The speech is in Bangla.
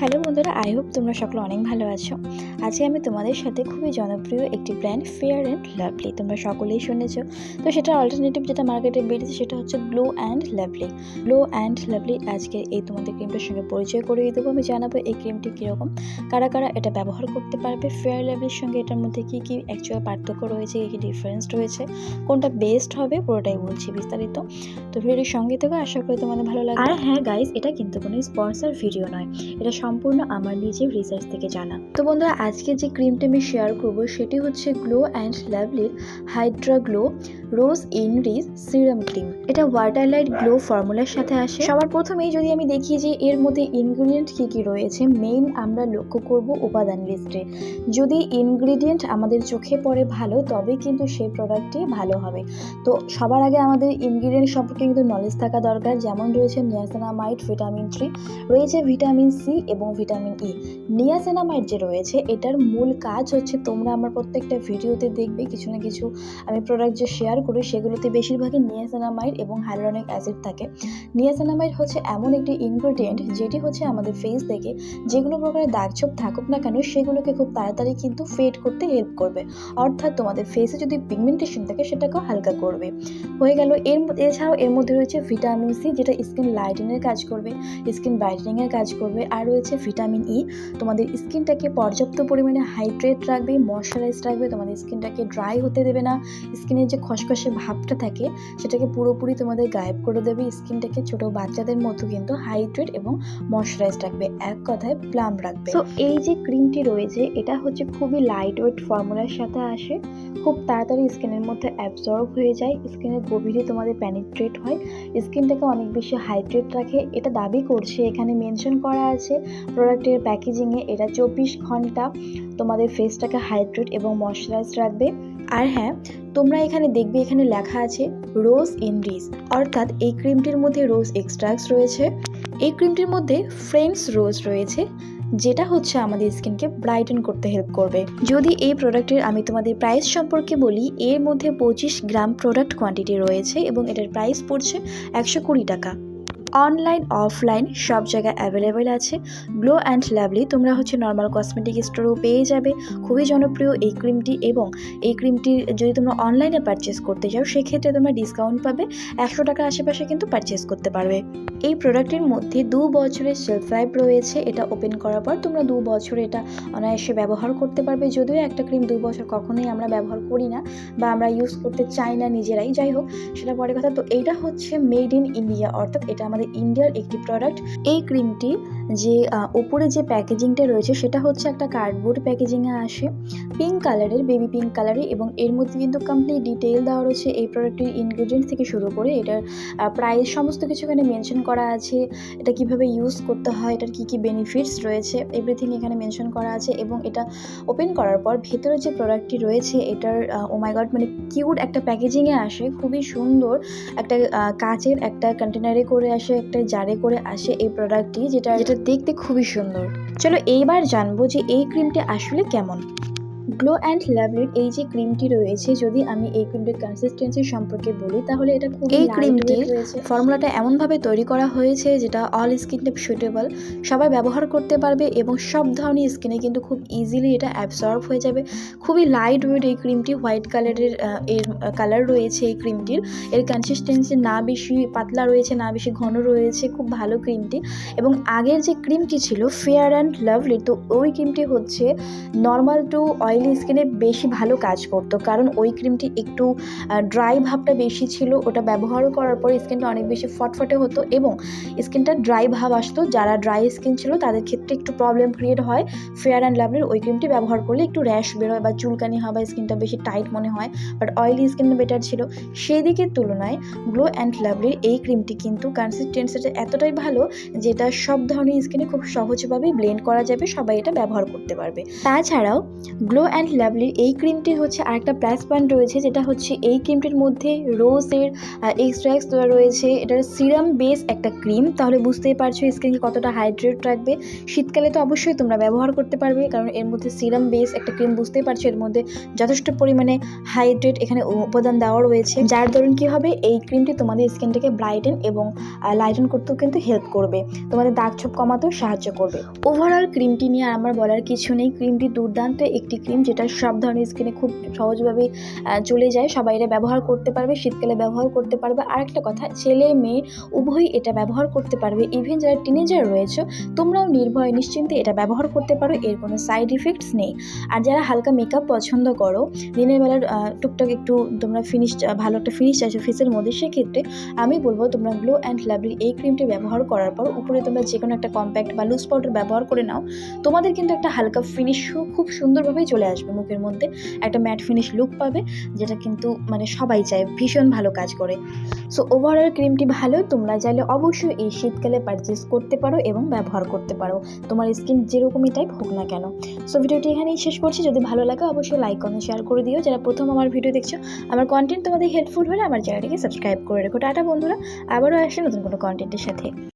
হ্যালো বন্ধুরা, আই হোপ তোমরা সকলে অনেক ভালো আছো। আজকে আমি তোমাদের সাথে খুবই জনপ্রিয় একটি ব্র্যান্ড ফেয়ার অ্যান্ড লাভলি তোমরা সকলেই শুনেছো। তো সেটা অল্টারনেটিভ যেটা মার্কেটে বেরিয়েছে সেটা হচ্ছে Glow and Lovely Glow and Lovely আজকে এই তোমাদের ক্রিমটার সঙ্গে পরিচয় করিয়ে দেবো। আমি জানাব এই ক্রিমটি কীরকম, কারা কারা এটা ব্যবহার করতে পারবে ফেয়ার লাভলির সঙ্গে এটার মধ্যে কী কী অ্যাকচুয়াল পার্থক্য রয়েছে, কী কী ডিফারেন্স রয়েছে, কোনটা বেস্ট হবে পুরোটাই বলছি বিস্তারিত। তো ভিডিওটির সঙ্গে থেকে, আশা করি তোমাদের ভালো লাগবে। আর হ্যাঁ গাইজ এটা কিন্তু কোনো স্পন্সর ভিডিও নয়। এটা সম্পূর্ণ আমার নিজের রিসার্চ থেকে জানা। তো বন্ধুরা, আজকে যে ক্রিমটা আমি শেয়ার করব, সেটি হচ্ছে গ্লো অ্যান্ড লাভলির hydra glow rose ইনরিজ serum cream এটা ওয়াটার লাইট গ্লো ফর্মুলার সাথে আসে। সবার প্রথমেই যদি আমি দেখি যে এর মধ্যে ইনগ্রিডিয়েন্ট কী কী রয়েছে মেইন আমরা লক্ষ্য করব উপাদান লিস্টে যদি ইনগ্রিডিয়েন্ট আমাদের চোখে পড়ে ভালো তবে কিন্তু সেই প্রোডাক্টটি ভালো হবে। তো সবার আগে আমাদের ইনগ্রিডিয়েন্ট সম্পর্কে কিন্তু নলেজ থাকা দরকার। যেমন রয়েছে নিয়াসেনামাইড ভিটামিন থ্রি রয়েছে ভিটামিন সি এবং ভিটামিন ই নিয়াসেনামাইড যে রয়েছে, এটার মূল কাজ হচ্ছে তোমরা আমার প্রত্যেকটা ভিডিওতে দেখবে কিছু না কিছু আমি প্রোডাক্ট যে শেয়ার করি, সেগুলোতে বেশিরভাগই নিয়াসেনামাইড এবং হাইলোরনিক অ্যাসিড থাকে। নিয়াসেনামাইড হচ্ছে এমন একটি ইনগ্রেডিয়েন্ট যেটি হচ্ছে আমাদের ফেস থেকে যে কোনো প্রকারের দাগছোপ থাকুক না কেন, সেগুলোকে খুব তাড়াতাড়ি কিন্তু ফেড করতে হেল্প করবে। অর্থাৎ তোমাদের ফেসে যদি পিগমেন্টেশন থাকে, সেটাকেও হালকা করবে। হয়ে গেল, এর এছাড়াও এর মধ্যে রয়েছে ভিটামিন সি যেটা স্কিন লাইটেনের কাজ করবে স্কিন ব্রাইটেনিংয়ের কাজ করবে, আর রয়েছে ভিটামিন ই তোমাদের স্কিনটাকে পর্যাপ্ত পরিমাণে হাইড্রেট রাখবে ময়শ্চারাইজ রাখবে, তোমাদের স্কিনটাকে ড্রাই হতে দেবে না। স্কিনের যে খসখসে ভাবটা থাকে, সেটাকে পুরোপুরি তোমাদের গায়েব করে দেবে। স্কিনটাকে ছোট বাচ্চাদের মতো কিন্তু হাইড্রেট এবং ময়শ্চারাইজ রাখবে। এক কথায় প্লাম রাখবে। তো এই যে ক্রিমটি রয়েছে, এটা হচ্ছে খুবই লাইট ওয়েট ফর্মুলার সাথে আসে। খুব তাড়াতাড়ি স্কিনের মধ্যে অ্যাবজর্ব হয়ে যায়। স্কিনের গভীরে তোমাদের প্যানিট্রেট হয়। স্কিনটাকে অনেক বেশি হাইড্রেট রাখে। এটা দাবি করছে, এখানে মেনশন করা আছে প্রোডাক্টের প্যাকেজিংয়ে এটা চব্বিশ ঘণ্টা তোমাদের ফেসটাকে হাইড্রেট এবং ময়শ্চারাইজ রাখবে। আর হ্যাঁ তোমরা এখানে দেখবে এখানে লেখা আছে রোজ ইনরিজ অর্থাৎ এই ক্রিমটির মধ্যে রোজ এক্সট্রাক্টস রয়েছে। এই ক্রিমটির মধ্যে ফ্রেন্ডস রোজ রয়েছে, যেটা হচ্ছে আমাদের স্কিনকে ব্রাইটেন করতে হেল্প করবে। যদি এই প্রোডাক্টের আমি তোমাদের প্রাইস সম্পর্কে বলি, এর মধ্যে পঁচিশ গ্রাম প্রোডাক্ট কোয়ান্টিটি রয়েছে এবং এটার প্রাইস পড়ছে একশো কুড়ি টাকা। অনলাইন অফলাইন সব জায়গায় অ্যাভেলেবেল আছে। গ্লো অ্যান্ড লাভলি তোমরা হচ্ছে নর্মাল কসমেটিক স্টোরেও পেয়ে যাবে। খুবই জনপ্রিয় এই ক্রিমটি এবং এই ক্রিমটি যদি তোমরা অনলাইনে পারচেস করতে চাও সেক্ষেত্রে তোমরা ডিসকাউন্ট পাবে। একশো টাকার আশেপাশে কিন্তু পারচেস করতে পারবে। এই প্রোডাক্টের মধ্যে দু বছরের সেলফ লাইফ রয়েছে। এটা ওপেন করার পর তোমরা দু বছর এটা অনায়াসে ব্যবহার করতে পারবে। যদিও একটা ক্রিম দু বছর কখনোই আমরা ব্যবহার করি না বা আমরা ইউজ করতে চাই না নিজেরাই। যাই হোক, সেটা পরে কথা। তো এইটা হচ্ছে মেড ইন ইন্ডিয়া অর্থাৎ এটা আমাদের ইন্ডিয়ার একটি প্রোডাক্ট এই ক্রিমটি যে উপরে যে প্যাকেজিংটা রয়েছে সেটা হচ্ছে একটা কার্ডবোর্ড প্যাকেজিংয়ে আসে। পিঙ্ক কালারের বেবি পিঙ্ক কালারের এবং এর মধ্যে কিন্তু কমপ্লিট ডিটেল দেওয়া রয়েছে এই প্রোডাক্টের ইনগ্রিডিয়েন্ট থেকে শুরু করে এটার প্রাইস সমস্ত কিছু এখানে মেনশন করা আছে। এটা কীভাবে ইউজ করতে হয়, এটার কী কী বেনিফিটস রয়েছে এভরিথিং এখানে মেনশন করা আছে এবং এটা ওপেন করার পর ভেতরে যে প্রোডাক্টটি রয়েছে এটার ও মাই গড মানে কিউট একটা প্যাকেজিংয়ে আসে, খুবই সুন্দর একটা কাচের একটা কন্টেনারে করে আসে, একটা জারে করে আসে এই প্রোডাক্টটি যেটা যেটা দেখতে খুবই সুন্দর। চলো এইবার জানব যে এই ক্রিমটি আসলে কেমন। গ্লো অ্যান্ড লাভলির এই যে ক্রিমটি রয়েছে যদি আমি এই ক্রিমটির কনসিস্টেন্সি সম্পর্কে বলি তাহলে এটা খুব এই ক্রিমটির ফর্মুলাটা এমনভাবে তৈরি করা হয়েছে যেটা অল স্কিন টাইপ সুটেবল সবাই ব্যবহার করতে পারবে এবং সব ধরনের স্কিনে কিন্তু খুব ইজিলি এটা অ্যাবসর্ব হয়ে যাবে। খুবই লাইট ওয়েট এই ক্রিমটি হোয়াইট কালারের এর কালার রয়েছে এই ক্রিমটির এর কনসিস্টেন্সি না বেশি পাতলা রয়েছে না বেশি ঘন রয়েছে খুব ভালো ক্রিমটি এবং আগের যে ক্রিমটি ছিল ফেয়ার অ্যান্ড লাভলি তো ওই ক্রিমটি হচ্ছে নর্মাল টু অয়েলি স্কিনে বেশি ভালো কাজ করতো। কারণ ওই ক্রিমটি একটু ড্রাই ভাবটা বেশি ছিল। ওটা ব্যবহার করার পর স্কিনটা অনেক বেশি ফটফটে হতো এবং স্কিনটা ড্রাই ভাব আসতো। যারা ড্রাই স্কিন ছিল, তাদের ক্ষেত্রে একটু প্রবলেম ক্রিয়েট হয়। ফেয়ার অ্যান্ড লাভলির ওই ক্রিমটি ব্যবহার করলে একটু র্যাশ বেরোয় বা চুলকানি হয় বা স্কিনটা বেশি টাইট মনে হয়। বাট অয়েলি স্কিন বেটার ছিল। সেই দিকের তুলনায় গ্লো অ্যান্ড লাভলির এই ক্রিমটি কিন্তু কনসিস্টেন্সিটা এতটাই ভালো যেটা সব ধরনের স্কিনে খুব সহজভাবেই ব্লেন্ড করা যাবে। সবাই এটা ব্যবহার করতে পারবে। তাছাড়াও গ্লো গ্লো অ্যান্ড লাভলির এই ক্রিমটির হচ্ছে আরেকটা প্লাস পয়েন্ট রয়েছে, যেটা হচ্ছে এই ক্রিমটির মধ্যে রোজের এক্সট্রাক্স দেওয়া রয়েছে। এটার সিরাম বেস একটা ক্রিম তাহলে বুঝতেই পারছ স্কিনকে কতটা হাইড্রেট রাখবে। শীতকালে তো অবশ্যই তোমরা ব্যবহার করতে পারবে, কারণ এর মধ্যে সিরাম বেস একটা ক্রিম বুঝতেই পারছ, এর মধ্যে যথেষ্ট পরিমাণে হাইড্রেট এখানে উপাদান দেওয়া রয়েছে। যার দরুন কী হবে, এই ক্রিমটি তোমাদের স্কিনটাকে ব্রাইটেন এবং লাইটেন করতেও কিন্তু হেল্প করবে। তোমাদের দাগ ছোপ কমাতেও সাহায্য করবে। ওভারঅল ক্রিমটি নিয়ে আমার বলার কিছু নেই। ক্রিমটি দুর্দান্ত, একটি ক্রিম যেটা সব ধরনের স্কিনে খুব সহজভাবে চলে যায়, সবাই এটা ব্যবহার করতে পারবে, শীতকালে ব্যবহার করতে পারবে। আরেকটা কথা, ছেলে মেয়ে উভয়ই এটা ব্যবহার করতে পারবে। ইভেন যারা টিনেজার রয়েছে, তোমরাও নির্ভয় নিশ্চিন্তে এটা ব্যবহার করতে পারো, এর কোনো সাইড ইফেক্টস নেই। আর যারা হালকা মেকআপ পছন্দ করো, দিনের বেলার টুকটাক একটু তোমরা ফিনিশ ভালো একটা ফিনিশ চাইছো ফেসের মধ্যে, সেক্ষেত্রে আমি বলব তোমরা গ্লো অ্যান্ড লাভলি এই ক্রিমটি ব্যবহার করার পর, উপরে তোমরা যে কোনো একটা কম্প্যাক্ট বা লুজ পাউডার ব্যবহার করে নাও, তোমাদের কিন্তু একটা হালকা ফিনিশ খুব সুন্দরভাবেই চলে আসবে। মুখের মধ্যে একটা ম্যাট ফিনিশ লুক পাবে, যেটা কিন্তু মানে সবাই চায়, ভীষণ ভালো কাজ করে। সো ওভারঅল ক্রিমটি ভালো, তোমরা চাইলে অবশ্যই এই শীতকালে পারচেস করতে পারো এবং ব্যবহার করতে পারো। তোমার স্কিন যেরকমই টাইপ হোক না কেন। সো ভিডিওটি এখানেই শেষ করছি। যদি ভালো লাগে, অবশ্যই লাইক কমেন্ট শেয়ার করে দিও। যারা প্রথম আমার ভিডিও দেখছ, আমার কন্টেন্ট তোমাদের হেল্পফুল হলে আমার চ্যানেলটিকে সাবস্ক্রাইব করে রেখো। টাটা, বন্ধুরা। আবারও আসে নতুন কোনো কন্টেন্টের সাথে।